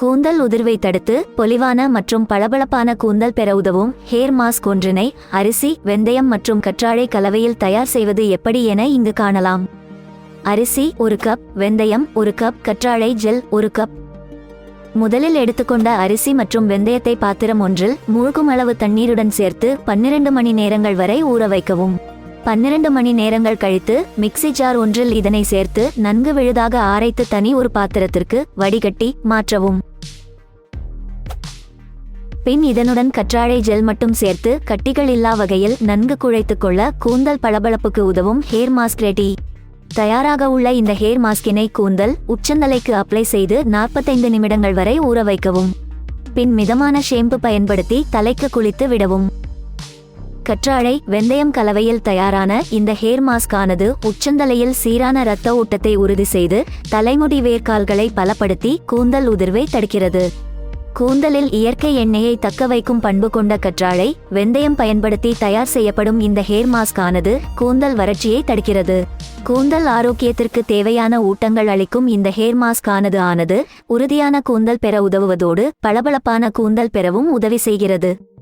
கூந்தல் உதிர்வை தடுத்து பொலிவான மற்றும் பளபளப்பான கூந்தல் பெற உதவும் ஹேர் மாஸ்க் ஒன்றினை அரிசி வெந்தயம் மற்றும் கற்றாழை கலவையில் தயார் செய்வது எப்படி என இங்கு காணலாம். அரிசி ஒரு கப் வெந்தயம் ஒரு கப் கற்றாழை ஜெல் ஒரு கப் முதலில் எடுத்துக்கொண்ட அரிசி மற்றும் வெந்தயத்தை பாத்திரம் ஒன்றில் மூழ்கும் அளவு தண்ணீருடன் சேர்த்து பன்னிரண்டு மணி நேரங்கள் வரை ஊற வைக்கவும். பன்னிரண்டு மணி நேரங்கள் கழித்து மிக்ஸி ஜார் ஒன்றில் இதனை சேர்த்து நன்கு விழுதாக ஆரைத்து தனி ஒரு பாத்திரத்திற்கு வடிகட்டி மாற்றவும். பின் இதனுடன் கற்றாழை ஜெல் மட்டும் சேர்த்து கட்டிகள் இல்லா வகையில் நன்கு குழைத்துக் கொள்ள கூந்தல் பளபளப்புக்கு உதவும் ஹேர் மாஸ்க் ரெடி. தயாராக உள்ள இந்த ஹேர் மாஸ்கினை கூந்தல் உச்சந்தலைக்கு அப்ளை செய்து நாற்பத்தைந்து நிமிடங்கள் வரை ஊற வைக்கவும். பின் மிதமான ஷேம்பு பயன்படுத்தி தலைக்கு குளித்து விடவும். கற்றாழை வெந்தயம் கலவையில் தயாரான இந்த ஹேர் மாஸ்க் ஆனது உச்சந்தலையில் சீரான இரத்த ஓட்டத்தை உறுதி செய்து தலைமுடி வேர்க்கால்களை பலப்படுத்தி கூந்தல் உதிர்வை தடுக்கிறது. கூந்தலில் இயற்கை எண்ணெயை தக்க வைக்கும் பண்பு கொண்ட கற்றாழை வெந்தயம் பயன்படுத்தி தயார் செய்யப்படும் இந்த ஹேர் மாஸ்க் ஆனது கூந்தல் வறட்சியை தடுக்கிறது. கூந்தல் ஆரோக்கியத்திற்கு தேவையான ஊட்டங்கள் அளிக்கும் இந்த ஹேர் மாஸ்க் ஆனது ஆனது உறுதியான கூந்தல் பெற உதவுவதோடு பளபளப்பான கூந்தல் பெறவும் உதவி செய்கிறது.